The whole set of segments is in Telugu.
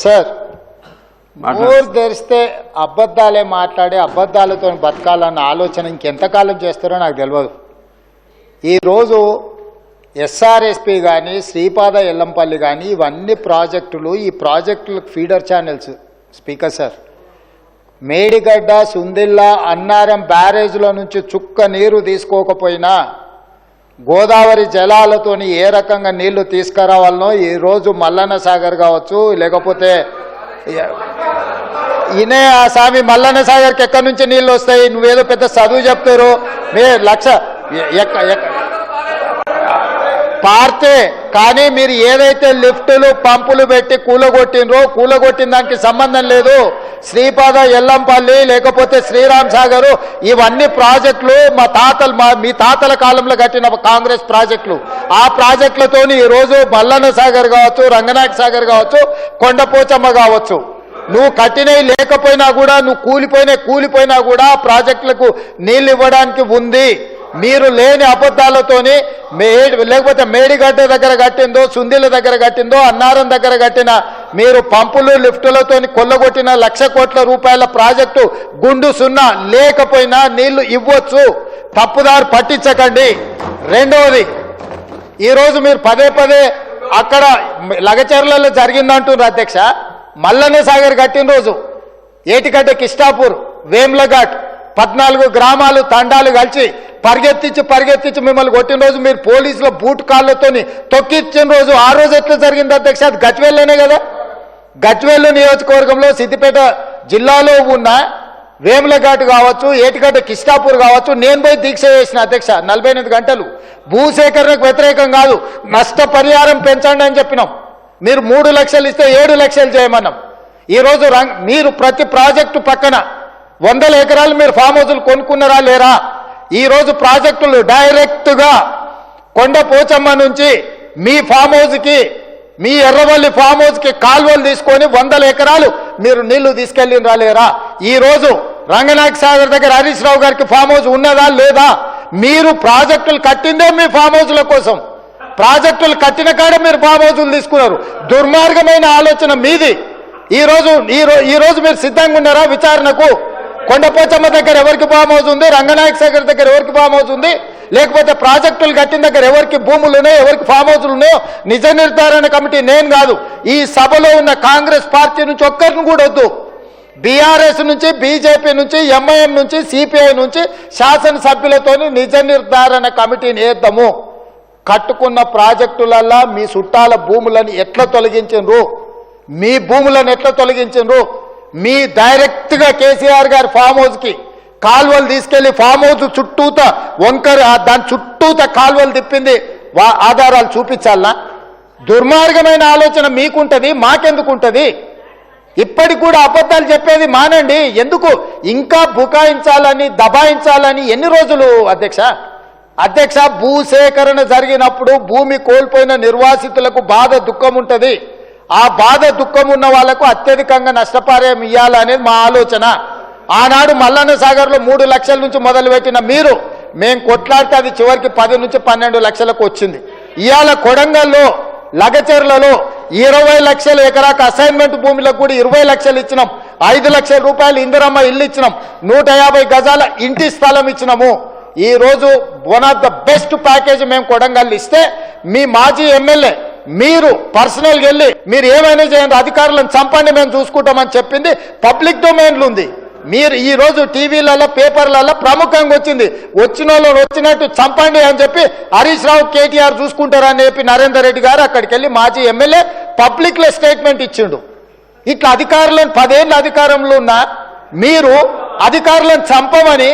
సార్. ఊరు తెరిస్తే అబద్ధాలే మాట్లాడి అబద్ధాలతో బతకాలన్న ఆలోచన ఇంకెంతకాలం చేస్తారో నాకు తెలియదు ఈరోజు ఎస్ఆర్ఎస్పి కానీ శ్రీపాద ఎల్లంపల్లి కానీ ఇవన్నీ ప్రాజెక్టులు ఈ ప్రాజెక్టులకు feeder channels speaker sir Medigadda Sundilla Annaram బ్యారేజ్ల నుంచి చుక్క నీరు తీసుకోకపోయినా గోదావరి జలాలతోని ఏ రకంగా నీళ్ళు తీసుకురావాలనో ఈరోజు మల్లన్న సాగర్ కావచ్చు లేకపోతే ఇనే ఆ స్వామి మల్లన్న సాగర్కి ఎక్కడి నుంచి నీళ్ళు వస్తాయి? నువ్వేదో పెద్ద చదువు చెప్తారు. మీ లక్ష ఎక్క పార్తే కానీ మీరు ఏదైతే లిఫ్టులు పంపులు పెట్టి కూలగొట్టినరో కూలగొట్టిన దానికి సంబంధం లేదు. శ్రీపాద ఎల్లంపల్లి లేకపోతే శ్రీరామ్ సాగర్ ఇవన్నీ ప్రాజెక్టులు మా తాతలు మా మీ తాతల కాలంలో కట్టిన కాంగ్రెస్ ప్రాజెక్టులు. ఆ ప్రాజెక్టులతో ఈ రోజు సాగర్ కావచ్చు రంగనాయక సాగర్ కావచ్చు కొండపోచమ్మ కావచ్చు. నువ్వు కట్టినవి లేకపోయినా కూడా నువ్వు కూలిపోయినా కూలిపోయినా కూడా ఆ ప్రాజెక్టులకు నీళ్ళు ఇవ్వడానికి ఉంది. మీరు లేని అబద్ధాలతోని మేడి లేకపోతే మేడిగడ్డ దగ్గర కట్టిందో సుందిల దగ్గర కట్టిందో అన్నారం దగ్గర కట్టిన మీరు పంపులు లిఫ్టులతోని కొల్లగొట్టిన లక్ష కోట్ల రూపాయల ప్రాజెక్టు గుండు సున్నా లేకపోయినా నీళ్ళు ఇవ్వచ్చు. తప్పుదారు పట్టించకండి. రెండవది ఈరోజు మీరు పదే పదే అక్కడ లగచర్లలో జరిగిందంటున్నారు అధ్యక్ష. మల్లన్న సాగర్ కట్టిన రోజు ఏటిగడ్డ కిష్టాపూర్ వేమ్లఘాట్ పద్నాలుగు గ్రామాలు తండాలు కలిసి పరిగెత్తించి పరిగెత్తించి మిమ్మల్ని కొట్టిన రోజు మీరు పోలీసుల బూట్ కాళ్ళతోని తొక్కిచ్చిన రోజు ఆ రోజు ఎట్లా జరిగింది అధ్యక్ష? అది గజ్వేల్లోనే కదా? గజ్వేలు నియోజకవర్గంలో సిద్దిపేట జిల్లాలో ఉన్న వేములఘాట్ కావచ్చు ఏటిగడ్డ కిష్టాపూర్ కావచ్చు నేను పోయి దీక్ష చేసిన అధ్యక్ష నలభై ఎనిమిది గంటలు. భూసేకరణకు వ్యతిరేకం కాదు నష్టపరిహారం పెంచండి అని చెప్పినాం. మీరు మూడు లక్షలు ఇస్తే ఏడు లక్షలు చేయమన్నాం. ఈరోజు రంగ్ మీరు ప్రతి ప్రాజెక్టు పక్కన వందల ఎకరాలు మీరు ఫామ్ హౌజులు కొనుక్కున్నారా లేరా? ఈరోజు ప్రాజెక్టులు డైరెక్ట్గా కొండ పోచమ్మ నుంచి మీ ఫామ్ హౌస్కి మీ ఎర్రవల్లి ఫామ్ హౌస్కి కాల్వలు తీసుకొని వందల ఎకరాలు మీరు నీళ్ళు తీసుకెళ్ళి రాలేరా ఈ రోజు రంగనాయక సాగర్ దగ్గర హరీష్ రావు గారికి ఫామ్ హౌస్ ఉన్నదా లేదా? మీరు ప్రాజెక్టులు కట్టిందే మీ ఫామ్ హౌస్ల కోసం. ప్రాజెక్టులు కట్టిన కాడ మీరు ఫామ్ హౌసులు తీసుకున్నారు. దుర్మార్గమైన ఆలోచన మీది. ఈ రోజు ఈ రోజు మీరు సిద్ధంగా ఉన్నారా విచారణకు? కొండపోచమ్మ దగ్గర ఎవరికి ఫామ్ హౌస్ ఉంది? రంగనాయక సాగర్ దగ్గర ఎవరికి ఫామ్ హౌస్ ఉంది? లేకపోతే ప్రాజెక్టులు కట్టిన దగ్గర ఎవరికి భూములు ఉన్నాయో ఎవరికి ఫామ్ హౌస్లు ఉన్నాయో నిజ నిర్ధారణ కమిటీ నేను కాదు. ఈ సభలో ఉన్న కాంగ్రెస్ పార్టీ నుంచి ఒక్కరిని కూడా వద్దు. బీఆర్ఎస్ నుంచి బీజేపీ నుంచి ఎంఐఎం నుంచి సిపిఐ నుంచి శాసనసభ్యులతో నిజ నిర్ధారణ కమిటీని వేద్దాము కట్టుకున్న ప్రాజెక్టులల్లా మీ చుట్టాల భూములను ఎట్లా తొలగించరు మీ భూములను ఎట్లా తొలగించరు మీ డైరెక్ట్గా కేసీఆర్ గారి ఫామ్ హౌస్కి కాలువలు తీసుకెళ్ళి ఫామ్ హౌస్ చుట్టూత వంకరు దాని చుట్టూత కాలువలు తిప్పింది. వా- ఆధారాలు చూపించాలనా దుర్మార్గమైన ఆలోచన మీకుంటుంది మాకెందుకు ఉంటుంది ఇప్పటికి కూడా అబద్ధాలు చెప్పేది మానండి. ఎందుకు? ఇంకా బుకాయించాలని దబాయించాలని ఎన్ని రోజులు అధ్యక్ష? అధ్యక్ష భూసేకరణ జరిగినప్పుడు భూమి కోల్పోయిన నిర్వాసితులకు బాధ దుఃఖం ఉంటుంది. ఆ బాధ దుఃఖం ఉన్న వాళ్ళకు అత్యధికంగా నష్టపరిహారం ఇవ్వాలనేది మా ఆలోచన. ఆనాడు మల్లన్న సాగర్లో మూడు లక్షల నుంచి మొదలుపెట్టిన మీరు మేము కొట్లాడితే అది చివరికి పది నుంచి పన్నెండు లక్షలకు వచ్చింది. ఇవాళ కొడంగల్లో లగచెర్లలో ఇరవై లక్షల ఎకరాకు అసైన్మెంట్ భూమిలకు కూడా ఇరవై లక్షలు ఇచ్చినాం. ఐదు లక్షల రూపాయలు ఇందిరమ్మ ఇల్లు ఇచ్చినాం. నూట యాభై గజాల ఇంటి స్థలం ఇచ్చినాము. ఈ రోజు one of the best package మేము కొడంగల్ ఇస్తే మీ మాజీ ఎమ్మెల్యే మీరు పర్సనల్గా వెళ్ళి మీరు ఏమైనా చేయండి అధికారులను చంపండి మేము చూసుకుంటామని చెప్పింది. పబ్లిక్ డొమైన్లు ఉంది. మీరు ఈ రోజు టీవీలలో పేపర్లలో ప్రముఖంగా వచ్చింది. వచ్చిన వాళ్ళు వచ్చినట్టు చంపండి అని చెప్పి హరీష్ రావు కేటీఆర్ చూసుకుంటారని చెప్పి నరేందర్ రెడ్డి గారు అక్కడికి వెళ్ళి మాజీ ఎమ్మెల్యే పబ్లిక్లో స్టేట్మెంట్ ఇచ్చిండు. ఇట్లా అధికారులను పదేళ్ళ అధికారంలో ఉన్న మీరు అధికారులను చంపమని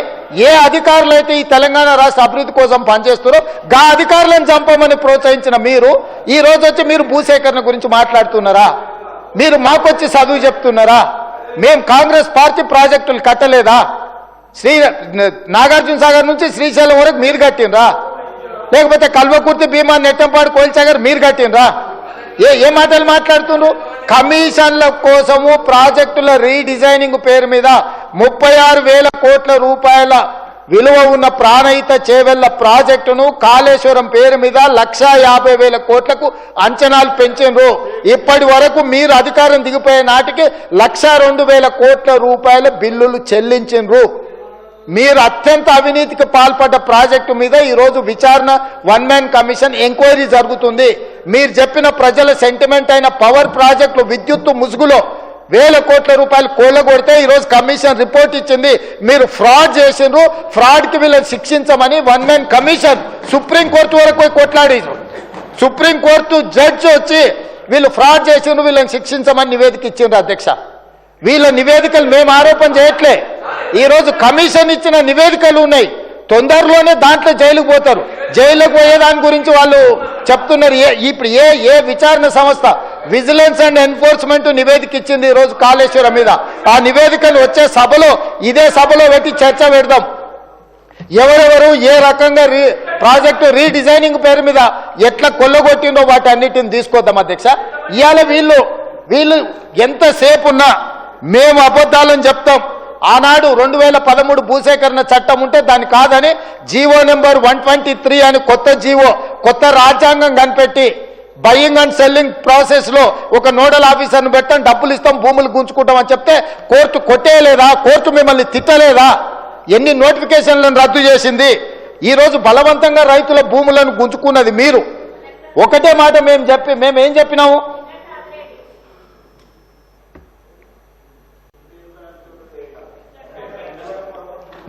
ఏ అధికారులు అయితే ఈ తెలంగాణ రాష్ట్ర అభివృద్ధి కోసం పనిచేస్తారో గా అధికారులను చంపమని ప్రోత్సహించిన మీరు ఈ రోజు వచ్చి మీరు భూసేకరణ గురించి మాట్లాడుతున్నారా? మీరు మాకొచ్చి చదువు చెప్తున్నారా? మేం కాంగ్రెస్ పార్టీ ప్రాజెక్టులు కట్టలేదా? శ్రీ నాగార్జున సాగర్ నుంచి శ్రీశైలం వరకు మీరు కట్టినరా లేకపోతే కల్వకుర్తి భీమా నెట్టంపాడు కోల్సాగర్ మీరు కట్టినరా ఏ ఏ మాటలు మాట్లాడుతుండ్రు? కమిషన్ల కోసము ప్రాజెక్టుల రీడిజైనింగ్ పేరు మీద ముప్పై ఆరు వేల కోట్ల రూపాయల విలువ ఉన్న ప్రాణహిత చేవెళ్ళ ప్రాజెక్టును కాళేశ్వరం పేరు మీద లక్షా యాభై వేల కోట్లకు అంచనాలు పెంచిండ్రు. ఇప్పటి వరకు మీరు అధికారం దిగిపోయే నాటికి లక్షా రెండు వేల కోట్ల రూపాయల బిల్లులు చెల్లించిండ్రు. మీరు అత్యంత అవినీతికి పాల్పడ్డ ప్రాజెక్టు మీద ఈరోజు విచారణ వన్ మ్యాన్ కమిషన్ ఎంక్వైరీ జరుగుతుంది. మీరు చెప్పిన ప్రజల సెంటిమెంట్ అయిన పవర్ ప్రాజెక్టులు విద్యుత్తు ముసుగులో వేల కోట్ల రూపాయలు కోళ్ళగొడితే ఈరోజు కమిషన్ రిపోర్ట్ ఇచ్చింది. మీరు ఫ్రాడ్ చేసిండ్రు ఫ్రాడ్కి వీళ్ళని శిక్షించమని one man commission supreme court వరకు పోయి కొట్లాడిండ్రు. సుప్రీంకోర్టు జడ్జి వచ్చి వీళ్ళు ఫ్రాడ్ చేసిండ్రు వీళ్ళని శిక్షించమని నివేదిక ఇచ్చిండ్రు అధ్యక్ష. వీళ్ళ నివేదికలు మేము ఆరోపణ చేయట్లే. ఈరోజు కమిషన్ ఇచ్చిన నివేదికలు ఉన్నాయి. తొందరలోనే దాంట్లో జైలుకు పోతారు. జైలుకు పోయేదాని గురించి వాళ్ళు చెప్తున్నారు. ఏ ఇప్పుడు ఏ ఏ విచారణ సంస్థ విజిలెన్స్ అండ్ ఎన్ఫోర్స్మెంట్ నివేదిక ఇచ్చింది ఈరోజు కాళేశ్వరం మీద. ఆ నివేదికలు వచ్చే సభలో ఇదే సభలో పెట్టి చర్చ పెడదాం. ఎవరెవరు ఏ రకంగా రీ ప్రాజెక్టు రీడిజైనింగ్ పేరు మీద ఎట్లా కొల్లగొట్టిందో వాటి అన్నిటిని తీసుకొద్దాం అధ్యక్ష. ఇవాళ వీళ్ళు వీళ్ళు ఎంతసేపు ఉన్నా మేము అబద్ధాలని చెప్తాం. ఆనాడు రెండు వేల పదమూడు భూసేకరణ చట్టం ఉంటే దాన్ని కాదని GO number one twenty three అని కొత్త జీవో కొత్త రాజ్యాంగం కనిపెట్టి బయింగ్ అండ్ సెల్లింగ్ ప్రాసెస్లో ఒక నోడల్ ఆఫీసర్ను పెట్టాం డబ్బులు ఇస్తాం భూములు గుంజుకుంటాం అని చెప్తే కోర్టు కొట్టేయలేదా? కోర్టు మిమ్మల్ని తిట్టలేదా? ఎన్ని నోటిఫికేషన్లను రద్దు చేసింది? ఈరోజు బలవంతంగా రైతుల భూములను గుంజుకున్నది మీరు. ఒకటే మాట మేము చెప్పి మేము ఏం చెప్పినాము?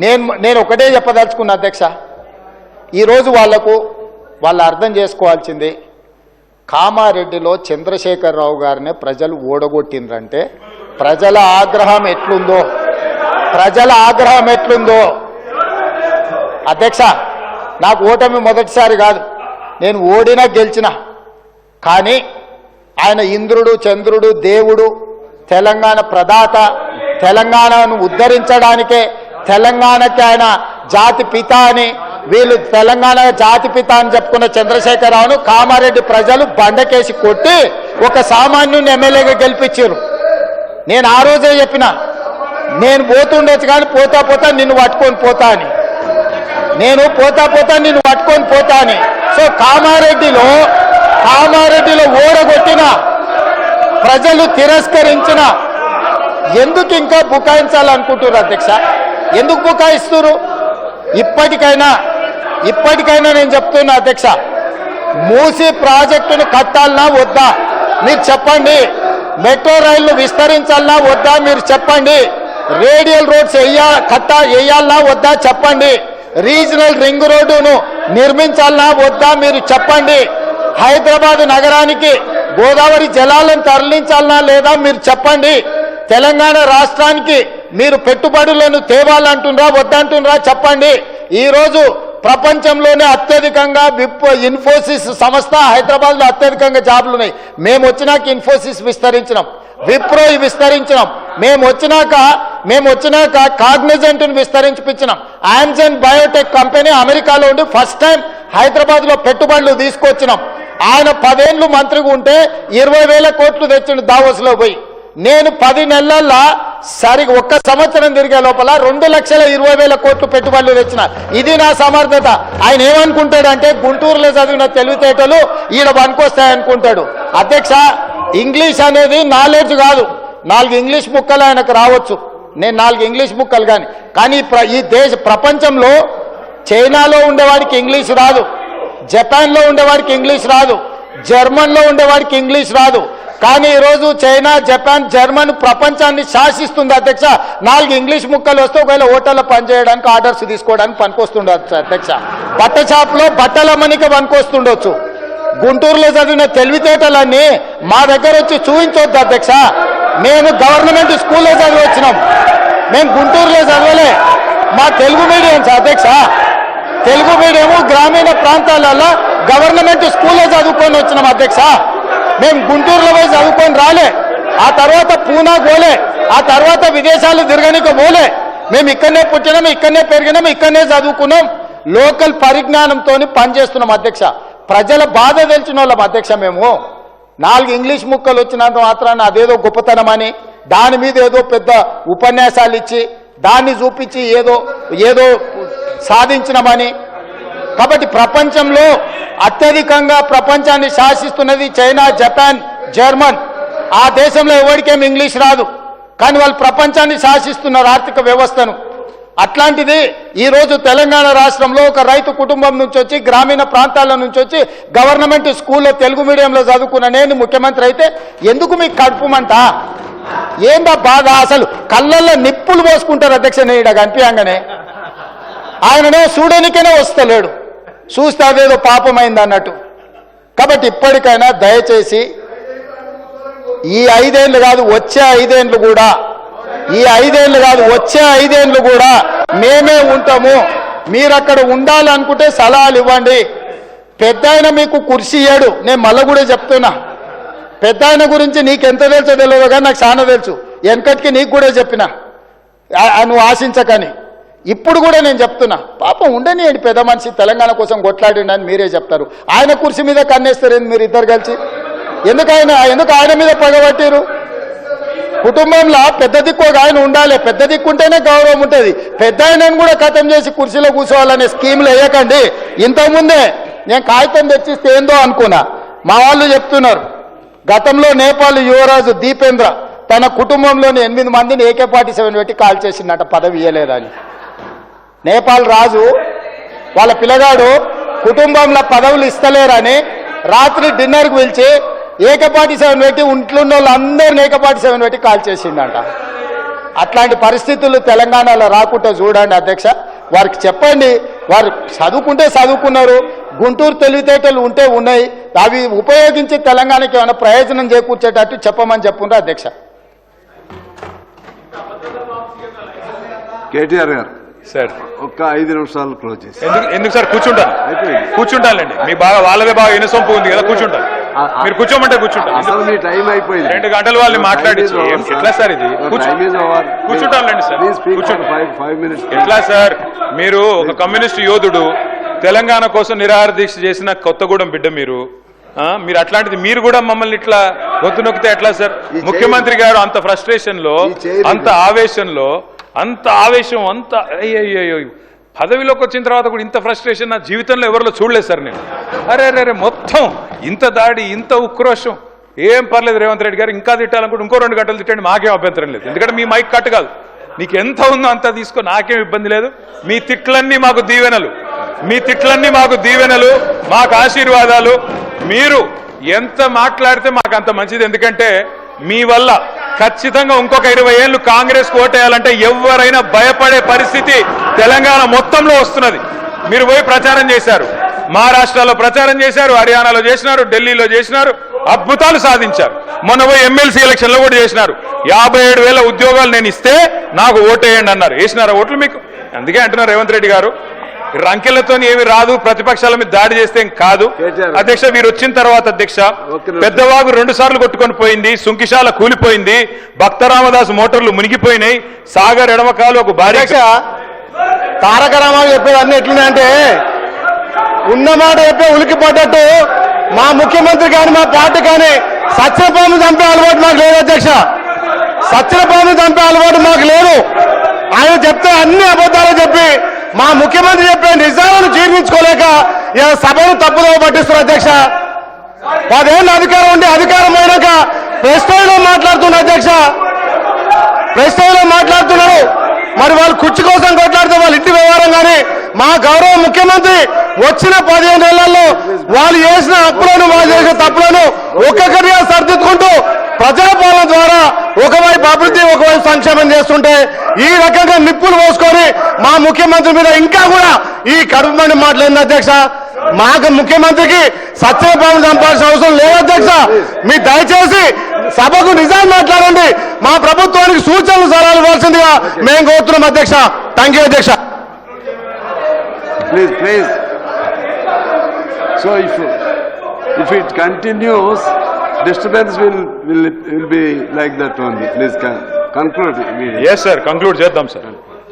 నేను నేను ఒకటే చెప్పదలుచుకున్నా అధ్యక్ష. ఈరోజు వాళ్ళకు వాళ్ళు అర్థం చేసుకోవాల్సింది. కామారెడ్డిలో చంద్రశేఖరరావు గారిని ప్రజలు ఓడగొట్టిండ్రంటే ప్రజల ఆగ్రహం ఎట్లుందో? ప్రజల ఆగ్రహం ఎట్లుందో? అధ్యక్ష నాకు ఓటమి మొదటిసారి కాదు. నేను ఓడినా గెలిచిన. కానీ ఆయన ఇంద్రుడు చంద్రుడు దేవుడు తెలంగాణ ప్రదాత తెలంగాణను ఉద్ధరించడానికే తెలంగాణకి ఆయన జాతి పిత అని వీళ్ళు తెలంగాణ జాతిపిత అని చెప్పుకున్న చంద్రశేఖరరావును కామారెడ్డి ప్రజలు బండకేసి కొట్టి ఒక సామాన్యుని ఎమ్మెల్యేగా గెలిపించారు. నేను ఆ రోజే చెప్పిన నేను పోతుండొచ్చు కానీ పోతా పోతా నిన్ను పట్టుకొని పోతా అని. నేను పోతా పోతా నిన్ను పట్టుకొని పోతా అని. సో కామారెడ్డిలో కామారెడ్డిలో ఓడగొట్టిన ప్రజలు తిరస్కరించిన ఎందుకు ఇంకా బుకాయించాలనుకుంటున్నారు అధ్యక్ష? ఎందుకు బుకాయిస్తున్నారు? ఇప్పటికైనా ఇప్పటికైనా నేను చెప్తున్నా అధ్యక్ష మూసి ప్రాజెక్టును కట్టాలనా వద్దా? మీరు చెప్పండి. మెట్రో రైళ్ళు విస్తరించాలనా వద్దా? మీరు చెప్పండి. రేడియల్ రోడ్స్ వెయ్యా కట్టా వేయాలనా వద్దా? చెప్పండి. రీజనల్ రింగ్ రోడ్డును నిర్మించాలనా వద్దా? మీరు చెప్పండి. హైదరాబాద్ నగరానికి గోదావరి జలాలను తరలించాలనా లేదా? మీరు చెప్పండి. తెలంగాణ రాష్ట్రానికి మీరు పెట్టుబడులను తేవాలంటుండ్రా వద్దంటుండ్రా? చెప్పండి. ఈరోజు ప్రపంచంలోనే అత్యధికంగా విప్ ఇన్ఫోసిస్ సంస్థ హైదరాబాద్లో అత్యధికంగా జాబులు ఉన్నాయి. మేము వచ్చినాక ఇన్ఫోసిస్ విస్తరించినాం. విప్రో విస్తరించినాం. మేము వచ్చినాక మేము వచ్చినాక కాగ్నిజెంట్ను విస్తరించిపించినాం. ఆంజన్ బయోటెక్ కంపెనీ అమెరికాలో ఉండి ఫస్ట్ టైం హైదరాబాద్లో పెట్టుబడులు తీసుకొచ్చినాం. ఆయన పదేళ్ళు మంత్రిగా ఉంటే ఇరవై వేల కోట్లు తెచ్చిండు దావోస్లో పోయి. నేను పది నెలల్లో సరి ఒక్క సంవత్సరం తిరిగే లోపల రెండు లక్షల ఇరవై వేల కోట్లు పెట్టుబడులు తెచ్చిన. ఇది నా సమర్థత. ఆయన ఏమనుకుంటాడంటే గుంటూరులో చదివిన తెలివితేటలు ఈడ పనికొస్తాయనుకుంటాడు. అధ్యక్ష ఇంగ్లీష్ అనేది నాలెడ్జ్ కాదు. నాలుగు ఇంగ్లీష్ ముక్కలు ఆయనకు రావచ్చు. నేను నాలుగు ఇంగ్లీష్ ముక్కలు కానీ కానీ ఈ ప్ర- ఈ దేశ ప్రపంచంలో చైనాలో ఉండేవాడికి ఇంగ్లీష్ రాదు. జపాన్లో ఉండేవాడికి ఇంగ్లీష్ రాదు. జర్మన్లో ఉండేవాడికి ఇంగ్లీష్ రాదు. కానీ ఈరోజు చైనా జపాన్ జర్మన్ ప్రపంచాన్ని శాసిస్తుంది అధ్యక్ష. నాలుగు ఇంగ్లీష్ ముక్కలు వస్తే ఒకవేళ హోటల్లో పనిచేయడానికి ఆర్డర్స్ తీసుకోవడానికి పనికొస్తుండొచ్చు అధ్యక్ష. బట్ట షాప్లో బట్టల మనిక పనికొస్తుండొచ్చు. గుంటూరులో చదివిన తెలివితేటలన్నీ మా దగ్గర వచ్చి చూపించవద్దు అధ్యక్ష. మేము గవర్నమెంట్ స్కూల్లో చదివి వచ్చినాం. మేము గుంటూరులో చదవలే. మా తెలుగు మీడియం అధ్యక్ష. తెలుగు మీడియం గ్రామీణ ప్రాంతాలలో గవర్నమెంట్ స్కూల్లో చదువుకొని వచ్చినాం అధ్యక్ష. మేము గుంటూరులో పోయి చదువుకొని రాలే. ఆ తర్వాత పూనా పోలే. ఆ తర్వాత విదేశాలు తిరగనిక పోలే. మేము ఇక్కడనే పుట్టినాం ఇక్కడనే పెరిగినాం ఇక్కడనే చదువుకున్నాం. లోకల్ పరిజ్ఞానంతో పనిచేస్తున్నాం అధ్యక్ష. ప్రజల బాధ తెలిసిన వాళ్ళం అధ్యక్ష మేము. నాలుగు ఇంగ్లీష్ ముక్కలు వచ్చినంత మాత్రాన అదేదో గొప్పతనమని దాని మీద ఏదో పెద్ద ఉపన్యాసాలు ఇచ్చి దాన్ని చూపించి ఏదో ఏదో సాధించినమని కాబట్టి ప్రపంచంలో అత్యధికంగా ప్రపంచాన్ని శాసిస్తున్నది చైనా జపాన్ జర్మన్. ఆ దేశంలో ఎవరికేం ఇంగ్లీష్ రాదు. కానీ వాళ్ళు ప్రపంచాన్ని శాసిస్తున్నారు ఆర్థిక వ్యవస్థను. అట్లాంటిది ఈరోజు తెలంగాణ రాష్ట్రంలో ఒక రైతు కుటుంబం నుంచి వచ్చి గ్రామీణ ప్రాంతాల నుంచి వచ్చి గవర్నమెంట్ స్కూల్లో తెలుగు మీడియంలో చదువుకున్న నేను ముఖ్యమంత్రి అయితే ఎందుకు మీకు కడుపుమంట ఏందా బాధ? అసలు కళ్ళల్లో నిప్పులు పోసుకుంటారు అధ్యక్ష నేడ కనిపించగానే. ఆయననే చూడనికనే వస్తలేడు. చూస్తే పాపమైంది అన్నట్టు. కాబట్టి ఇప్పటికైనా దయచేసి ఈ ఐదేండ్లు కాదు వచ్చే ఐదేండ్లు కూడా ఈ ఐదేండ్లు కాదు వచ్చే ఐదేండ్లు కూడా మేమే ఉంటాము. మీరు అక్కడ ఉండాలనుకుంటే సలహాలు ఇవ్వండి. పెద్ద ఆయన మీకు కుర్చీ ఇయ్యాడు నేను మళ్ళీ కూడా చెప్తున్నా. పెద్ద ఆయన గురించి నీకెంత తెలుసో తెలియదు కానీ నాకు చాలా తెలుసు. వెనకటికి నీకు కూడా చెప్పిన. ఆ నువ్వు ఆశించకని. ఇప్పుడు కూడా నేను చెప్తున్నా పాపం ఉండనియండి పెద్ద మనిషి తెలంగాణ కోసం కొట్లాడిండి అని మీరే చెప్తారు. ఆయన కుర్చీ మీద కన్నేస్తారేంది మీరు ఇద్దరు కలిసి? ఎందుకు ఆయన ఎందుకు ఆయన మీద పగబట్టారు కుటుంబంలో పెద్ద దిక్కు ఒక ఆయన ఉండాలి పెద్ద దిక్కు ఉంటేనే గౌరవం ఉంటుంది. పెద్ద ఆయనను కూడా ఖతం చేసి కుర్చీలో కూర్చోవాలనే స్కీమ్లు వేయకండి. ఇంతకుముందే నేను కాగితం తెచ్చిస్తే ఏందో అనుకున్నా. మా వాళ్ళు చెప్తున్నారు గతంలో నేపాల్ యువరాజు దీపేంద్ర తన కుటుంబంలోని ఎనిమిది మందిని ఏకే ఫార్టీ సెవెన్ పెట్టి కాల్ చేసిందట పదవి ఇయ్యలేదని. నేపాల్ రాజు వాళ్ళ పిల్లగాడు కుటుంబంలో పదవులు ఇస్తలేరని రాత్రి డిన్నర్కి పిలిచి ఏకపాటి సెవెన్ పెట్టి ఇంట్లో ఉన్న వాళ్ళందరిని ఏకపాటి సెవెన్ పెట్టి కాల్ చేసిందంట అట్లాంటి పరిస్థితులు తెలంగాణలో రాకుండా చూడండి అధ్యక్ష. వారికి చెప్పండి. వారు చదువుకుంటే చదువుకున్నారు. గుంటూరు తెలివితేటలు ఉంటే ఉన్నాయి. అవి ఉపయోగించి తెలంగాణకి ఏమైనా ప్రయోజనం చేకూర్చేటట్టు చెప్పమని చెప్పుండ్రు అధ్యక్ష. కేటీఆర్ గారు. సార్. ఒక్క ఐదు నిమిషాలు క్లోజ్ చేసి. ఎందుకు ఎందుకు సార్? కూర్చుంటాను. అయిపోయింది. కూర్చుంటానులేండి. మీ బాగా వాళ్ళదే బాగా ఇనసొంపు ఉంది కదా కూర్చుంటాను. మీరు కూర్చోమంటే కూర్చుంటాను. అసలు మీ టైం అయిపోయింది. రెండు గంటలు వాళ్ళని మాట్లాడించి. ఏం- ఎట్లా సార్ ఇది? కూర్చో- కూర్చుంటానులేండి సార్. కూర్చోండి. ఫైవ్ ఫైవ్ మినిట్స్ ఎట్లా సార్? మీరు ఒక కమ్యూనిస్ట్ యోధుడు. తెలంగాణ కోసం నిరాహార దీక్ష చేసిన కొత్తగూడెం బిడ్డ మీరు. ఆ, మీరు అట్లాంటిది మీరు కూడా మమ్మల్ని ఇట్లా గొంతు నొక్కితే ఎట్లా సార్? ముఖ్యమంత్రి గారు అంత ఫ్రస్ట్రేషన్లో ఈ అంత ఆవేశంలో అంత ఆవేశం అంత అయ్యో పదవిలోకి వచ్చిన తర్వాత కూడా ఇంత ఫ్రస్ట్రేషన్ నా జీవితంలో ఎవరిలో చూడలేదు సార్ నేను. అరే అరే అరే మొత్తం ఇంత దాడి ఇంత ఉక్రోషం. ఏం పర్లేదు రేవంత్ రెడ్డి గారు ఇంకా తిట్టాలనుకుంటే ఇంకో రెండు గంటలు తిట్టండి మాకేం అభ్యంతరం లేదు. ఎందుకంటే మీ మైక్ కట్ కాదు. నీకు ఎంత ఉందో అంత తీసుకో నాకేం ఇబ్బంది లేదు. మీ తిట్లన్నీ మాకు దీవెనలు. మీ తిట్లన్నీ మాకు దీవెనలు మాకు ఆశీర్వాదాలు. మీరు ఎంత మాట్లాడితే మాకు అంత మంచిది. ఎందుకంటే మీ వల్ల ఖచ్చితంగా ఇంకొక ఇరవై ఏళ్ళు కాంగ్రెస్ ఓటేయాలంటే ఎవరైనా భయపడే పరిస్థితి తెలంగాణ మొత్తంలో వస్తున్నది. మీరు పోయి ప్రచారం చేశారు. మహారాష్ట్రలో ప్రచారం చేశారు హర్యానాలో చేసినారు ఢిల్లీలో చేసినారు అద్భుతాలు సాధించారు. మొన్న పోయి ఎమ్మెల్సీ ఎలక్షన్లో కూడా చేసినారు. యాభై ఏడు వేల ఉద్యోగాలు నేను ఇస్తే నాకు ఓటేయండి అన్నారు. వేసినారా ఓట్లు మీకు? అందుకే అంటున్నారు రేవంత్ రెడ్డి గారు. రంకెలతో ఏమి రాదు ప్రతిపక్షాల మీద దాడి చేస్తే కాదు. అధ్యక్ష మీరు వచ్చిన తర్వాత అధ్యక్ష. పెద్దవాగు రెండు సార్లు కొట్టుకొని పోయింది సుంకిశాల కూలిపోయింది భక్తరామదాసు మోటార్లు మునిగిపోయినాయి సాగర్ ఎడమకాలు ఒక భారీ తారక రామారావు చెప్పేది అన్ని ఎట్లున్నాయంటే ఉన్నమాట చెప్పే ఉలికి పడ్డట్టు మా ముఖ్యమంత్రి కానీ మా పార్టీ కానీ సత్యపాము చంపే అలవాటు మాకు లేదు అధ్యక్ష సత్యపాము చంపే అలవాటు మాకు లేదు ఆయన చెప్తే అన్ని అబద్ధాలు చెప్పి మా ముఖ్యమంత్రి చెప్పే నిజాలను జీర్ణించుకోలేక సభను తప్పుదో పట్టిస్తున్నారు అధ్యక్ష. పదేళ్ళు అధికారం ఉండి అధికారం అయినాక ప్రెస్టైల్లో మాట్లాడుతున్న అధ్యక్ష. ప్రెస్టైల్లో మాట్లాడుతున్నారు. మరి వాళ్ళు కుర్చీ కోసం కొట్లాడితే వాళ్ళ ఇంటి వ్యవహారం కానీ మా గౌరవ ముఖ్యమంత్రి వచ్చిన పదిహేను నెలల్లో వాళ్ళు చేసిన అప్పులను వాళ్ళు చేసిన తప్పులను ఒక్కొక్కరిగా సర్దిద్దుకుంటూ ప్రజాపాలన ద్వారా ఒకవైపు అభివృద్ధి ఒకవైపు సంక్షేమం చేస్తుంటే ఈ రకంగా నిప్పులు పోసుకొని మా ముఖ్యమంత్రి మీద ఇంకా కూడా ఈ కడుపుమని మాట్లాడింది అధ్యక్ష? మాకు ముఖ్యమంత్రికి సత్యపాలన చంపాల్సిన అవసరం లేదు అధ్యక్ష. మీ దయచేసి సభకు నిజాన్ని మాట్లాడండి. మా ప్రభుత్వానికి సూచనలు సలహాలు ఇవ్వాల్సిందిగా మేము కోరుతున్నాం అధ్యక్ష. థ్యాంక్ యూ అధ్యక్ష. Please please so if if it continues disturbance will will will be like that only please conclude yes sir conclude చేద్దాం సార్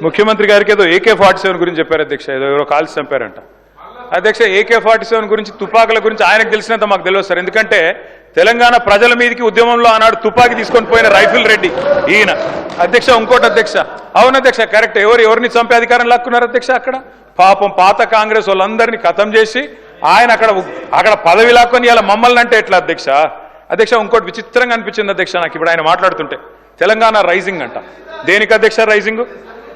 ముఖ్యమంత్రి గారికి ఏదో ఏకే ఫార్టీ సెవెన్ గురించి చెప్పారు అధ్యక్ష. ఏదో ఎవరో కాల్చి చంపారంట. అధ్యక్ష ఏకే ఫార్టీ సెవెన్ గురించి తుపాకుల గురించి ఆయనకు తెలిసినంత మాకు తెలియదు సార్ ఎందుకంటే తెలంగాణ ప్రజల మీదకి ఉద్యమంలో ఆనాడు తుపాకీ తీసుకొని పోయిన రైఫిల్ రెడ్డి ఈయన. అధ్యక్ష ఇంకోటి అధ్యక్ష. అవును అధ్యక్ష కరెక్ట్. ఎవరు ఎవరిని చంపే అధికారం లాక్కున్నారు అధ్యక్ష అక్కడ? పాపం పాత కాంగ్రెస్ వాళ్ళందరినీ ఖతం చేసి ఆయన అక్కడ అక్కడ పదవి లాక్కొని ఇలా మమ్మల్ని అంటే ఎట్లా అధ్యక్ష? అధ్యక్ష ఇంకోటి విచిత్రంగా అనిపించింది అధ్యక్ష నాకు ఇప్పుడు ఆయన మాట్లాడుతుంటే. తెలంగాణ రైజింగ్ అంట. దేనికి అధ్యక్ష రైజింగ్?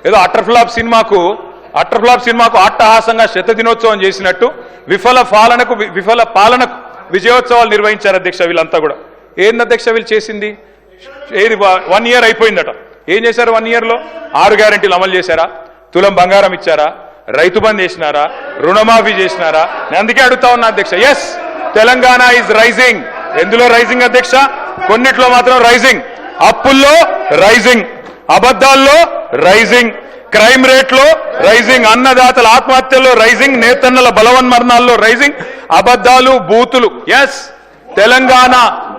ఏదో అటర్ఫ్లాప్ సినిమాకు అటర్ఫ్లాప్ సినిమాకు అట్టహాసంగా శత దినోత్సవం చేసినట్టు విఫల పాలనకు వి- విఫల పాలనకు విజయోత్సవాలు నిర్వహించారు అధ్యక్ష వీళ్ళంతా కూడా. ఏంది అధ్యక్ష వీళ్ళు చేసింది? ఏది వన్ ఇయర్ అయిపోయిందట. ఏం చేశారు వన్ ఇయర్లో? ఆరు గ్యారెంటీలు అమలు చేశారా? తులం బంగారం ఇచ్చారా? రైతు బంద్ చేసినారా రుణమాఫీ చేసినారా? నేను అందుకే అడుగుతా ఉన్నా అధ్యక్ష. ఎస్ తెలంగాణ ఇస్ రైజింగ్ ఎందులో రైజింగ్ అధ్యక్ష? కొన్నిట్లో మాత్రం రైజింగ్. అప్పుల్లో రైజింగ్. అబద్ధాల్లో రైజింగ్. క్రైమ్ రేట్లో రైజింగ్. అన్నదాతల ఆత్మహత్యల్లో రైజింగ్. నేతన్నల బలవన్మరణాల్లో రైజింగ్. అబద్ధాలు బూతులు. ఎస్ తెలంగాణ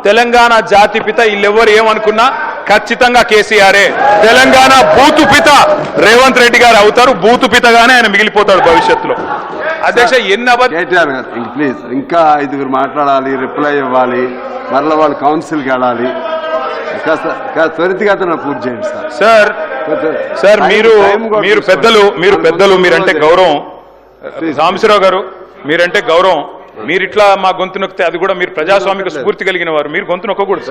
తెలంగాణ జాతి పిత వీళ్ళెవ్వరు ఏమనుకున్నా ఖచ్చితంగా కేసీఆరే. తెలంగాణ బూతు పిత రేవంత్ రెడ్డి గారు అవుతారు. బూతు పితగానే ఆయన మిగిలిపోతాడు భవిష్యత్తులో. అధ్యక్ష ఎన్ని అబద్ధ కేటీఆర్ గారు ఇంక ప్లీజ్ ఇంకా ఐదుగురు మాట్లాడాలి రిప్లై ఇవ్వాలి మరలా వాళ్ళు కౌన్సిల్కి వెళ్ళాలి. కాస్త త్వరితగతిన పూర్తి చేయండి సార్. సార్ సార్ మీరు మీరు. పెద్దలు మీరు పెద్దలు మీరంటే గౌరవం. సాంబశివరావు గారు మీరంటే గౌరవం. మీరు ఇట్లా మా గొంతు నొక్కితే అది కూడా మీరు ప్రజాస్వామిక స్ఫూర్తి కలిగిన వారు. మీరు గొంతు నొక్కకూడదు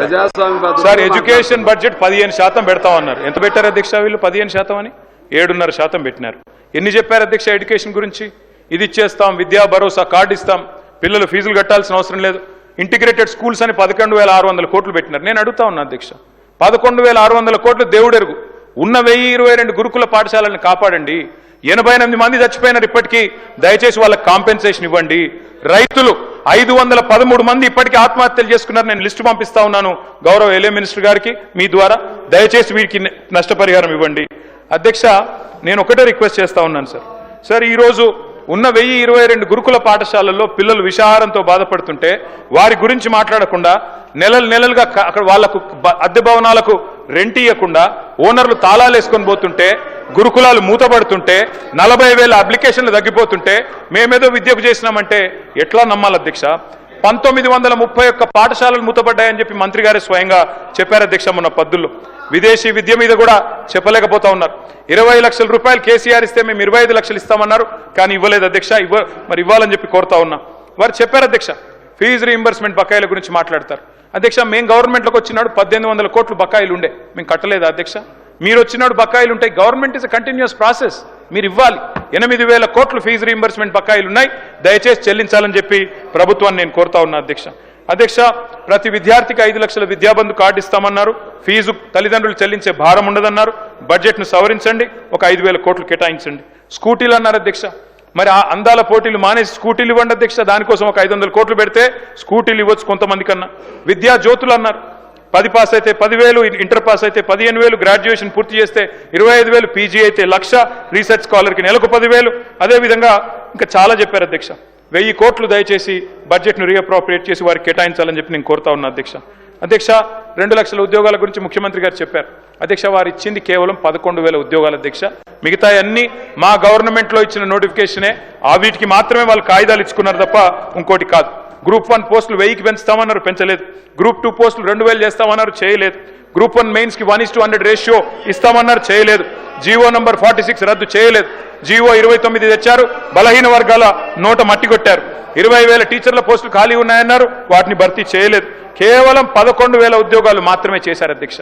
సార్. ఎడ్యుకేషన్. బడ్జెట్ పదిహేను శాతం పెడతామన్నారు ఎంత పెట్టారు అధ్యక్ష వీళ్ళు? పదిహేను శాతం అని? ఏడున్నర శాతం పెట్టినారు. ఎన్ని చెప్పారు అధ్యక్ష ఎడ్యుకేషన్ గురించి? ఇది ఇచ్చేస్తాం విద్యా భరోసా కార్డు ఇస్తాం. పిల్లలు ఫీజులు కట్టాల్సిన అవసరం లేదు. ఇంటిగ్రేటెడ్ స్కూల్స్ అని పదకొండు వేల ఆరు వందల కోట్లు పెట్టినారు. నేను అడుగుతా ఉన్నా అధ్యక్ష పదకొండు వేల ఆరు వందల కోట్లు దేవుడెరుగు ఉన్న వెయ్యి ఇరవై రెండు గురుకుల పాఠశాలను కాపాడండి. ఎనభై ఎనిమిది మంది చచ్చిపోయినారు ఇప్పటికీ. దయచేసి వాళ్ళకి కాంపెన్సేషన్ ఇవ్వండి. రైతులు ఐదు వందల పదమూడు మంది ఇప్పటికీ ఆత్మహత్యలు చేసుకున్నారు. నేను లిస్టు పంపిస్తా ఉన్నాను గౌరవ ఎల్ఏ మినిస్టర్ గారికి మీ ద్వారా. దయచేసి వీరికి నష్టపరిహారం ఇవ్వండి. అధ్యక్ష నేను ఒకటే రిక్వెస్ట్ చేస్తా ఉన్నాను సార్. సార్ ఈరోజు ఉన్న వెయ్యి ఇరవై రెండు గురుకుల పాఠశాలల్లో పిల్లలు విషాహారంతో బాధపడుతుంటే వారి గురించి మాట్లాడకుండా నెలలు నెలలుగా అక్కడ వాళ్ళకు అద్దె భవనాలకు రెంట్ ఇవ్వకుండా ఓనర్లు తాళాలు వేసుకొని పోతుంటే గురుకులాలు మూతపడుతుంటే నలభై వేల అప్లికేషన్లు తగ్గిపోతుంటే మేమేదో విద్యకు చేసినామంటే ఎట్లా నమ్మాలి అధ్యక్ష? పంతొమ్మిది వందల ముప్పై ఒక్క పాఠశాలలు మూతపడ్డాయని చెప్పి మంత్రి గారే స్వయంగా చెప్పారు అధ్యక్ష మొన్న పద్దుల్లో. విదేశీ విద్య మీద కూడా చెప్పలేకపోతా ఉన్నారు. ఇరవై లక్షల రూపాయలు కేసీఆర్ ఇస్తే మేము ఇరవై ఐదు లక్షలు ఇస్తామన్నారు కానీ ఇవ్వలేదు అధ్యక్ష ఇవ్వ మరి ఇవ్వాలని చెప్పి కోరుతా ఉన్నా. వారు చెప్పారు అధ్యక్ష ఫీజు రీఇంబర్స్మెంట్ బకాయిల గురించి మాట్లాడతారు. అధ్యక్ష మేము గవర్నమెంట్లోకి వచ్చినాడు పద్దెనిమిది వందల కోట్లు బకాయిలు ఉండే మేము కట్టలేదు అధ్యక్ష? మీరు వచ్చినాడు బకాయిలు ఉంటాయి గవర్నమెంట్ ఇస్ కంటిన్యూస్ ప్రాసెస్ మీరు ఇవ్వాలి. ఎనిమిది వేల కోట్లు ఫీజు రీయింబర్స్మెంట్ బకాయిలు ఉన్నాయి. దయచేసి చెల్లించాలని చెప్పి ప్రభుత్వాన్ని నేను కోరుతా ఉన్నా అధ్యక్ష. అధ్యక్ష ప్రతి విద్యార్థికి ఐదు లక్షల విద్యాబంధు కార్డు ఇస్తామన్నారు. ఫీజు తల్లిదండ్రులు చెల్లించే భారం ఉండదన్నారు. బడ్జెట్ను సవరించండి. ఒక ఐదు వేల కోట్లు కేటాయించండి. స్కూటీలు అన్నారు అధ్యక్ష. మరి ఆ అందాల పోటీలు మానేసి స్కూటీలు ఇవ్వండి అధ్యక్ష. దానికోసం ఒక ఐదు వందల కోట్లు పెడితే స్కూటీలు ఇవ్వచ్చు కొంతమంది కన్నా విద్యా జ్యోతులు అన్నారు. పది పాస్ అయితే పదివేలు ఇంటర్ పాస్ అయితే పదిహేను వేలు గ్రాడ్యుయేషన్ పూర్తి చేస్తే ఇరవై ఐదు వేలు పీజీ అయితే లక్ష రీసెర్చ్ స్కాలర్కి నెలకు పదివేలు. అదేవిధంగా ఇంకా చాలా చెప్పారు అధ్యక్ష. వెయ్యి కోట్లు దయచేసి బడ్జెట్ను రీఅప్రోప్రియేట్ చేసి వారికి కేటాయించాలని చెప్పి నేను కోరుతా ఉన్నా అధ్యక్ష. అధ్యక్ష రెండు లక్షల ఉద్యోగాల గురించి ముఖ్యమంత్రి గారు చెప్పారు. అధ్యక్ష వారు ఇచ్చింది కేవలం పదకొండు వేల ఉద్యోగాలు అధ్యక్ష. మిగతా అన్ని మా గవర్నమెంట్లో ఇచ్చిన నోటిఫికేషనే ఆ వీటికి మాత్రమే వాళ్ళు కాగితాలు ఇచ్చుకున్నారు తప్ప ఇంకోటి కాదు. గ్రూప్ వన్ పోస్టులు వెయ్యికి పెంచుతామన్నారు పెంచలేదు. గ్రూప్ టూ పోస్టులు రెండు వేలు చేస్తామన్నారు చేయలేదు. గ్రూప్ వన్ మెయిన్స్కి one is to hundred ratio ఇస్తామన్నారు చేయలేదు. జీవో నంబర్ ఫార్టీ సిక్స్ రద్దు చేయలేదు. జీవో ఇరవై తొమ్మిది తెచ్చారు. బలహీన వర్గాల నోట మట్టి కొట్టారు. ఇరవై వేల టీచర్ల పోస్టులు ఖాళీ ఉన్నాయన్నారు. వాటిని భర్తీ చేయలేదు. కేవలం పదకొండు వేల ఉద్యోగాలు మాత్రమే చేశారు అధ్యక్ష.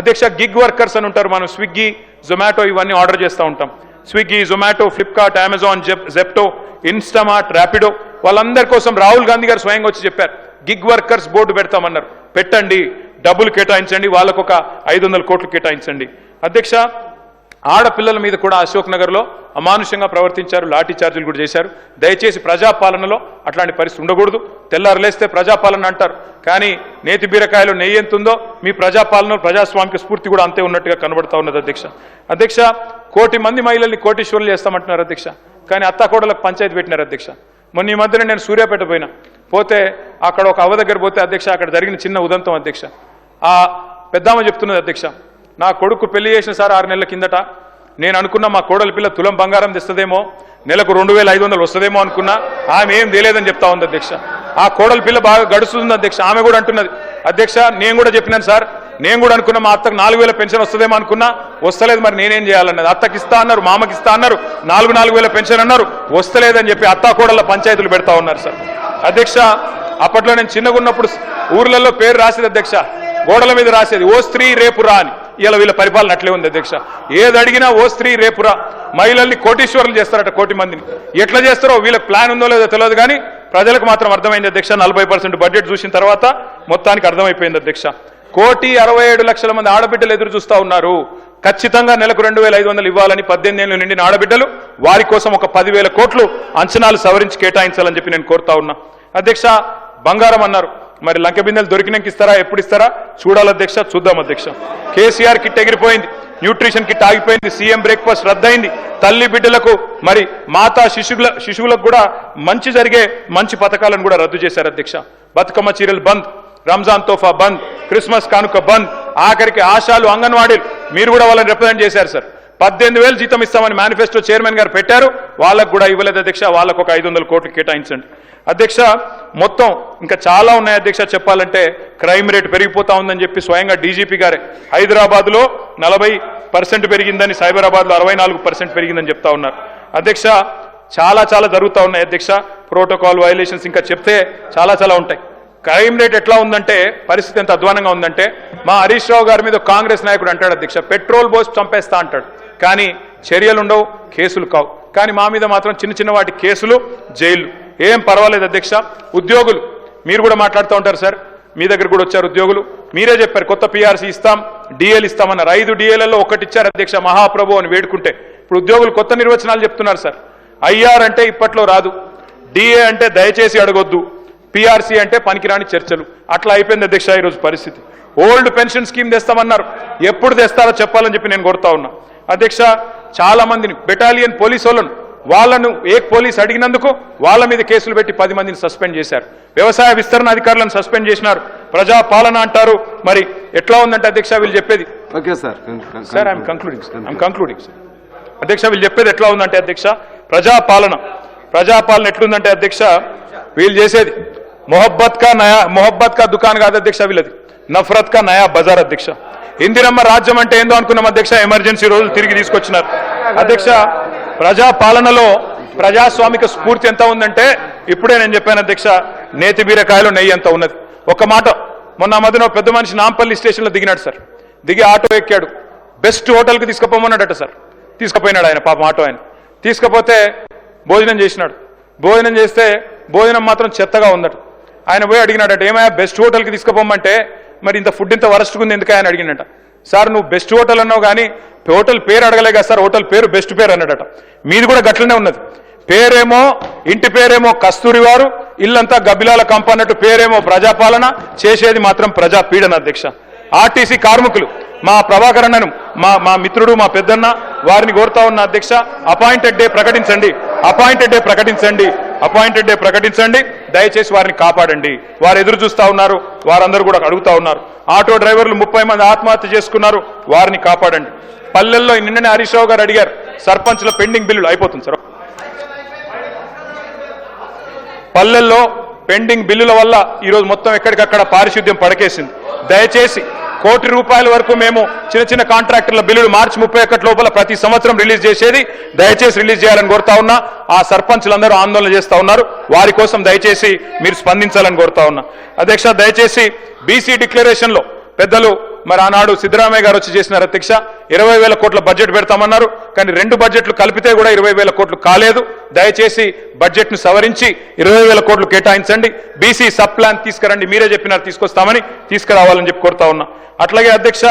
అధ్యక్ష గిగ్ వర్కర్స్ అని ఉంటారు మనం స్విగ్గీ జొమాటో ఇవన్నీ ఆర్డర్ చేస్తూ ఉంటాం. స్విగ్గీ జొమాటో ఫ్లిప్కార్ట్ అమెజాన్ జెప్టో ఇన్స్టామార్ట్ ర్యాపిడో వాళ్ళందరి కోసం రాహుల్ గాంధీ గారు స్వయంగా వచ్చి చెప్పారు. గిగ్ వర్కర్స్ బోర్డు పెడతామన్నారు. పెట్టండి డబ్బులు కేటాయించండి వాళ్ళకు ఒక ఐదు వందల కోట్లు కేటాయించండి. అధ్యక్ష ఆడపిల్లల మీద కూడా అశోక్ నగర్లో అమానుషంగా ప్రవర్తించారు లాఠీ చార్జీలు కూడా చేశారు. దయచేసి ప్రజాపాలనలో అట్లాంటి పరిస్థితి ఉండకూడదు. తెల్లారులేస్తే ప్రజాపాలన అంటారు. కానీ నేతి బీరకాయలో నెయ్యి ఎంత ఉందో మీ ప్రజాపాలన ప్రజాస్వామిక స్ఫూర్తి కూడా అంతే ఉన్నట్టుగా కనబడతా ఉన్నది అధ్యక్ష. అధ్యక్ష కోటి మంది మహిళల్ని కోటీశ్వరులు చేస్తామంటున్నారు అధ్యక్ష. కానీ అత్తాకోడలకు పంచాయతీ పెట్టినారు అధ్యక్ష. మొన్న ఈ మధ్యన నేను సూర్యాపేట పోయినా. పోతే అక్కడ ఒక అవ్వ దగ్గర పోతే అధ్యక్ష అక్కడ జరిగిన చిన్న ఉదంతం అధ్యక్ష. ఆ పెద్దామ చెప్తున్నది అధ్యక్ష. నా కొడుకు పెళ్ళి చేసిన సార్ ఆరు నెలల కిందట. నేను అనుకున్నా మా కోడలి పిల్ల తులం బంగారం తెస్తుందేమో నెలకు రెండు వేల ఐదు వందలు వస్తుందేమో అనుకున్నా. ఆమె ఏం తెలియదని చెప్తా ఉంది అధ్యక్ష. ఆ కోడలి పిల్ల బాగా గడుస్తుంది అధ్యక్ష. ఆమె కూడా అంటున్నది. అధ్యక్ష నేను కూడా చెప్పినాను సార్. నేను కూడా అనుకున్నా మా అత్తకు నాలుగు వేల పెన్షన్ వస్తుందేమో అనుకున్నా. వస్తలేదు మరి నేనేం చేయాలన్నది. అత్తకి ఇస్తా అన్నారు మామకి ఇస్తా అన్నారు నాలుగు నాలుగు వేల పెన్షన్ అన్నారు. వస్తలేదని చెప్పి అత్తా కోడళ్ళ పంచాయతీలు పెడతా ఉన్నారు సార్. అధ్యక్ష అప్పట్లో నేను చిన్నగా ఉన్నప్పుడు ఊర్లలో పేరు రాసేది అధ్యక్ష. గోడల మీద రాసేది ఓ స్త్రీ రేపు రా అని ఇలా వీళ్ళ పరిపాలన అట్లే ఉంది అధ్యక్ష. ఏది అడిగినా ఓ స్త్రీ రేపురా. మహిళల్ని కోటీశ్వరులు చేస్తారట కోటి మందిని. ఎట్లా చేస్తారో వీళ్ళకి ప్లాన్ ఉందో లేదో తెలియదు కానీ ప్రజలకు మాత్రం అర్థమైంది అధ్యక్ష. నలభై పర్సెంట్ బడ్జెట్ చూసిన తర్వాత మొత్తానికి అర్థమైపోయింది అధ్యక్ష. కోటి అరవై ఏడు లక్షల మంది ఆడబిడ్డలు ఎదురు చూస్తా ఉన్నారు. ఖచ్చితంగా నెలకు రెండు వేల ఐదు వందలు ఇవ్వాలని పద్దెనిమిది ఏళ్ళు నిండిన ఆడబిడ్డలు వారి కోసం ఒక పదివేల కోట్లు అంచనాలు సవరించి కేటాయించాలని చెప్పి నేను కోరుతా ఉన్నా. అధ్యక్ష బంగారం అన్నారు. మరి లంక బిందెలు దొరికినాక ఇస్తారా? ఎప్పుడు ఇస్తారా? చూడాలి అధ్యక్ష చూద్దాం అధ్యక్ష. కేసీఆర్ కిట్ ఎగిరిపోయింది న్యూట్రిషన్ కిట్ ఆగిపోయింది సీఎం బ్రేక్ఫాస్ట్ రద్దయింది. తల్లి బిడ్డలకు మరి మాతా శిశువుల శిశువులకు కూడా మంచి జరిగే మంచి పథకాలను కూడా రద్దు చేశారు అధ్యక్ష. బతుకమ్మ చీరలు బంద్ రంజాన్ తోఫా బంద్ క్రిస్మస్ కానుక బంద్ ఆఖరికి ఆశాలు అంగన్వాడీలు. మీరు కూడా వాళ్ళని రిప్రజెంట్ చేశారు సార్ పద్దెనిమిది వేలు జీతం ఇస్తామని మేనిఫెస్టో చైర్మన్ గారు పెట్టారు. వాళ్ళకు కూడా ఇవ్వలేదు అధ్యక్ష. వాళ్ళకు ఒక ఐదు వందల కోట్లు కేటాయించండి. అధ్యక్ష మొత్తం ఇంకా చాలా ఉన్నాయి అధ్యక్ష చెప్పాలంటే. క్రైమ్ రేట్ పెరిగిపోతా ఉందని చెప్పి స్వయంగా డీజీపీ గారే. హైదరాబాద్లో నలభై పర్సెంట్ పెరిగిందని సైబరాబాద్లో అరవై నాలుగు పర్సెంట్ పెరిగిందని చెప్తా ఉన్నారు. అధ్యక్ష చాలా చాలా జరుగుతూ ఉన్నాయి అధ్యక్ష. ప్రోటోకాల్ వైలేషన్స్ ఇంకా చెప్తే చాలా చాలా ఉంటాయి. క్రైమ్ రేట్ ఎట్లా ఉందంటే పరిస్థితి ఎంత అధ్వానంగా ఉందంటే మా హరీష్ రావు గారి మీద కాంగ్రెస్ నాయకుడు అంటాడు అధ్యక్ష. పెట్రోల్ పోసి చంపేస్తా అంటాడు. కానీ చర్యలు ఉండవు కేసులు కావు. కానీ మా మీద మాత్రం చిన్న చిన్న వాటి కేసులు జైలు ఏం పర్వాలేదు అధ్యక్ష. ఉద్యోగులు మీరు కూడా మాట్లాడుతూ ఉంటారు సార్. మీ దగ్గర కూడా వచ్చారు ఉద్యోగులు. మీరే చెప్పారు కొత్త పిఆర్సీ ఇస్తాం డిఎల్ ఇస్తామన్నారు. ఐదు డిఎల్లలో ఒకటి ఇచ్చారు అధ్యక్ష మహాప్రభు అని వేడుకుంటే. ఇప్పుడు ఉద్యోగులు కొత్త నిర్వచనాలు చెప్తున్నారు సార్. ఐఆర్ అంటే ఇప్పట్లో రాదు. డిఏ అంటే దయచేసి అడగొద్దు. పిఆర్సీ అంటే పనికిరాని చర్చలు. అట్లా అయిపోయింది అధ్యక్ష ఈరోజు పరిస్థితి. ఓల్డ్ పెన్షన్ స్కీమ్ తెస్తామన్నారు. ఎప్పుడు తెస్తారో చెప్పాలని చెప్పి నేను కొడతా ఉన్నా. అధ్యక్ష చాలా మందిని బెటాలియన్ పోలీసు వాళ్ళను వాళ్ళను ఏ పోలీస్ అడిగినందుకు వాళ్ళ మీద కేసులు పెట్టి పది మందిని సస్పెండ్ చేశారు. వ్యవసాయ విస్తరణ అధికారులను సస్పెండ్ చేసినారు. ప్రజా పాలన అంటారు. మరి ఎట్లా ఉందంటే అధ్యక్ష వీళ్ళు చెప్పేది. Con- con- sir I'm concluding sir I'm concluding sir అధ్యక్ష వీళ్ళు చెప్పేది ఎట్లా ఉందంటే అధ్యక్ష ప్రజాపాలన ప్రజాపాలన ఎట్లుందంటే అధ్యక్ష వీళ్ళు చేసేది మొహబ్బత్ కా నయా మొహబ్బత్ కా దుకాన్ కాదు అధ్యక్ష వీళ్ళది. నఫరత్ కా నయా బజార్ అధ్యక్ష. ఇందిరమ్మ రాజ్యం అంటే ఏందో అనుకున్నాం అధ్యక్ష. ఎమర్జెన్సీ రోజులు తిరిగి తీసుకొచ్చినారు. అధ్యక్ష ప్రజా పాలనలో ప్రజాస్వామిక స్ఫూర్తి ఎంత ఉందంటే ఇప్పుడే నేను చెప్పాను అధ్యక్ష నేతి బీరకాయలు నెయ్యి ఎంత ఉన్నది. ఒక మాట మొన్న మధ్యన ఒక పెద్ద మనిషి నాంపల్లి స్టేషన్లో దిగినాడు సార్. దిగి ఆటో ఎక్కాడు. బెస్ట్ హోటల్కి తీసుకుపోమన్నాడట సార్. తీసుకుపోయినాడు ఆయన పాపం ఆటో ఆయన. తీసుకపోతే భోజనం చేసినాడు. భోజనం చేస్తే భోజనం మాత్రం చెత్తగా ఉందట. ఆయన పోయి అడిగినాడట ఏమయ్యా బెస్ట్ హోటల్కి తీసుకుపోమంటే మరి ఇంత ఫుడ్ ఇంత వరస్ట్గా ఉంది ఎందుకు ఆయన అడిగినట సార్ నువ్వు బెస్ట్ హోటల్ అన్నావు కానీ హోటల్ పేరు అడగలే కదా సార్ హోటల్ పేరు బెస్ట్ పేరు అన్నాడట. మీది కూడా గట్లనే ఉన్నది. పేరేమో ఇంటి పేరేమో కస్తూరి వారు ఇల్లంతా గబ్బిలాల కంప అన్నట్టు పేరేమో ప్రజాపాలన చేసేది మాత్రం ప్రజా పీడన అధ్యక్ష. ఆర్టీసీ కార్మికులు. మా ప్రభాకర్ అన్నను మా మా మిత్రుడు మా పెద్దన్న వారిని కోరుతా ఉన్న అధ్యక్ష అపాయింటెడ్ డే ప్రకటించండి. అపాయింటెడ్ డే ప్రకటించండి. అపాయింటెడ్ డే ప్రకటించండి. దయచేసి వారిని కాపాడండి. వారు ఎదురు చూస్తూ ఉన్నారు. వారందరూ కూడా అడుగుతా ఉన్నారు. ఆటో డ్రైవర్లు ముప్పై మంది ఆత్మహత్య చేసుకున్నారు. వారిని కాపాడండి. పల్లెల్లో నిన్ననే హరీష్ గారు అడిగారు సర్పంచ్ల పెండింగ్ బిల్లులు అయిపోతుంది సార్. పల్లెల్లో పెండింగ్ బిల్లుల వల్ల ఈరోజు మొత్తం ఎక్కడికక్కడ పారిశుద్ధ్యం పడకేసింది. దయచేసి కోటి రూపాయల వరకు మేము చిన్న చిన్న కాంట్రాక్టర్ల బిల్లులు మార్చి ముప్పై ఒకటి లోపల ప్రతి సంవత్సరం రిలీజ్ చేసేది దయచేసి రిలీజ్ చేయాలని కోరుతా ఉన్నా. ఆ సర్పంచ్లందరూ ఆందోళన చేస్తా ఉన్నారు. వారి కోసం దయచేసి మీరు స్పందించాలని కోరుతా ఉన్నా. అధ్యక్ష దయచేసి బీసీ డిక్లరేషన్లో పెద్దలు మరి ఆనాడు సిద్ధరామయ్య గారు వచ్చి చేసిన ప్రత్యక్ష ఇరవై వేల కోట్ల బడ్జెట్ పెడతామన్నారు. కానీ రెండు బడ్జెట్లు కలిపితే కూడా ఇరవై వేల కోట్లు కాలేదు. దయచేసి బడ్జెట్ను సవరించి ఇరవై వేల కోట్లు కేటాయించండి. బీసీ సబ్ ప్లాన్ తీసుకురండి. మీరే చెప్పినారు తీసుకొస్తామని తీసుకురావాలని చెప్పి కోరుతా ఉన్నా. అట్లాగే అధ్యక్ష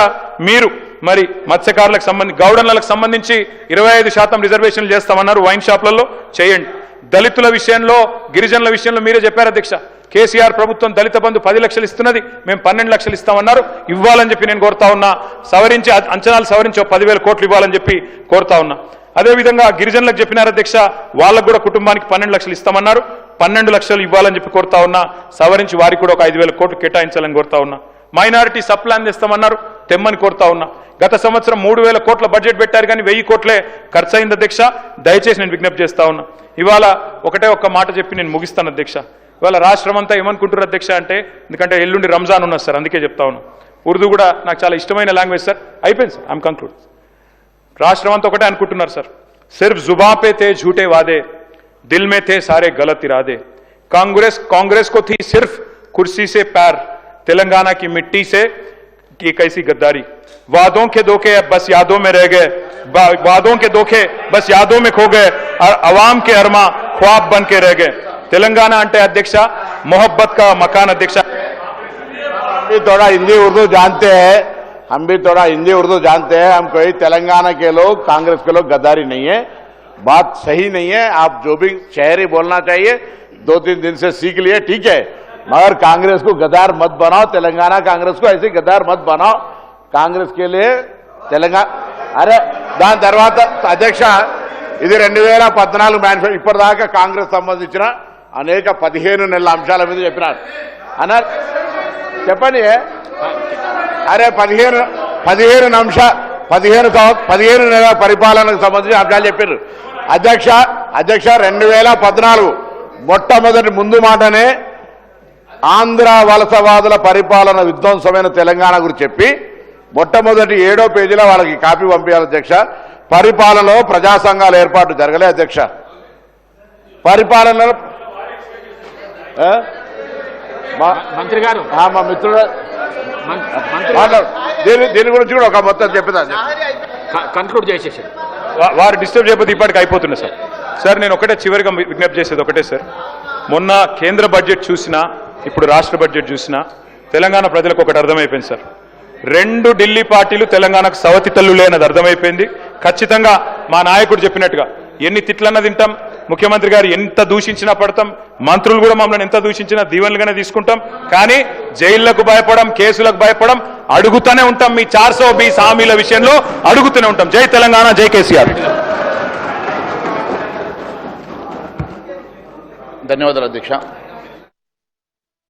మీరు మరి మత్స్యకారులకు సంబంధించి గౌడన్లకు సంబంధించి ఇరవై ఐదు శాతం రిజర్వేషన్లు చేస్తామన్నారు. వైన్ షాప్లలో చేయండి. దళితుల విషయంలో గిరిజనుల విషయంలో మీరే చెప్పారు అధ్యక్ష. కేసీఆర్ ప్రభుత్వం దళిత బంధు పది లక్షలు ఇస్తున్నది మేము పన్నెండు లక్షలు ఇస్తామన్నారు. ఇవ్వాలని చెప్పి నేను కోరుతా ఉన్నా. సవరించి అంచనాలు సవరించి ఒక పదివేల కోట్లు ఇవ్వాలని చెప్పి కోరుతా ఉన్నా. అదేవిధంగా గిరిజనులకు చెప్పినారు అధ్యక్ష వాళ్ళకు కూడా కుటుంబానికి పన్నెండు లక్షలు ఇస్తామన్నారు. పన్నెండు లక్షలు ఇవ్వాలని చెప్పి కోరుతా ఉన్నా. సవరించి వారికి కూడా ఒక ఐదు వేల కోట్లు కేటాయించాలని కోరుతా ఉన్నా. మైనారిటీ సప్లాన్ తెస్తామన్నారు తెమ్మని కోరుతా ఉన్నా. గత సంవత్సరం మూడు వేల కోట్ల బడ్జెట్ పెట్టారు కానీ వెయ్యి కోట్లే ఖర్చు అయింది అధ్యక్ష. దయచేసి నేను విజ్ఞప్తి చేస్తా ఉన్నా. ఇవాళ ఒకటే ఒక్క మాట చెప్పి నేను ముగిస్తాను అధ్యక్ష. ఇవాళ రాష్ట్రం అంతా ఏమనుకుంటారు అధ్యక్ష అంటే ఎందుకంటే ఎల్లుండి రంజాన్ ఉన్నది సార్ అందుకే చెప్తా ఉన్నా ఉర్దూ కూడా నాకు చాలా ఇష్టమైన లాంగ్వేజ్ సార్ అయిపోయింది సార్ ఐఎమ్ కంక్లూడ్ రాష్ట్రం అంతా ఒకటే అనుకుంటున్నారు సార్ సిర్ఫ్ జుబా పే తే झूठे वादे दिल में थे सारे गलत इरादे कांग्रेस कांग्रेस को थी सिर्फ कुर्सी से पैर तेलंगाना की मिट्टी से की कैसी गद्दारी वादों के धोखे अब बस यादों में रह गए वा- वादों के धोखे बस यादों में खो गए और अवाम के अरमा ख्वाब बन के रह गए तेलंगाना अंटे अध्यक्ष मोहब्बत का मकान अध्यक्ष हम भी थोड़ा हिंदी उर्दू जानते हैं हम भी थोड़ा हिंदी उर्दू जानते हैं हम कोई तेलंगाना के लोग कांग्रेस के लोग गद्दारी नहीं है बात सही नहीं है आप जो भी शहरी बोलना चाहिए दो तीन दिन से सीख लिए ठीक है मगर कांग्रेस को गद्दार मत बनाओ तेलंगाना कांग्रेस को ऐसे गद्दार मत बनाओ కాంగ్రెస్ కే लिए తెలంగాణ అరే దాని తర్వాత అధ్యక్ష ఇది రెండు వేల పద్నాలుగు మేనిఫెస్టో ఇప్పటిదాకా కాంగ్రెస్ సంబంధించిన అనేక పదిహేను నెలల అంశాల మీద చెప్పినారు అన్నారు చెప్పండి. అరే పదిహేను పదిహేను అంశ పదిహేను పదిహేను నెలల పరిపాలనకు సంబంధించి అంశాలు చెప్పారు అధ్యక్ష అధ్యక్ష రెండు వేల పద్నాలుగు మొట్టమొదటి ముందు మాటనే ఆంధ్ర వలసవాదుల పరిపాలన విధ్వంసమైన తెలంగాణ గురించి చెప్పి మొట్టమొదటి ఏడో పేజీలో వాళ్ళకి కాపీ పంపించాలి అధ్యక్ష. పరిపాలనలో ప్రజా సంఘాల ఏర్పాటు జరగలే అధ్యక్ష. పరిపాలనలో మంత్రి గారు. మా మిత్రుడు. మాట్లాడు. దీని దీని గురించి కూడా ఒక మొత్తం చెప్పేదా కన్క్లూడ్ చేసేసారు వా- వారు డిస్టర్బ్ చేయకపోతే ఇప్పటికి అయిపోతుంది సార్. సార్ నేను ఒకటే చివరిగా విజ్ఞప్తి చేసేది ఒకటే సార్. మొన్న కేంద్ర బడ్జెట్ చూసినా ఇప్పుడు రాష్ట్ర బడ్జెట్ చూసినా తెలంగాణ ప్రజలకు ఒకటి అర్థమైపోయింది సార్. రెండు ఢిల్లీ పార్టీలు తెలంగాణకు సవతి తల్లులే అన్నది అర్థమైపోయింది. ఖచ్చితంగా మా నాయకుడు చెప్పినట్టుగా ఎన్ని తిట్లన్నా తింటాం ముఖ్యమంత్రి గారు ఎంత దూషించినా పడతాం మంత్రులు కూడా మమ్మల్ని ఎంత దూషించినా దీవెనలుగానే తీసుకుంటాం. కానీ జైళ్ళకు భయపడం కేసులకు భయపడం అడుగుతూనే ఉంటాం మీ చార్సో బి సామీల హామీల విషయంలో అడుగుతూనే ఉంటాం. జై తెలంగాణ జై కేసీఆర్. ధన్యవాదాలు అధ్యక్ష.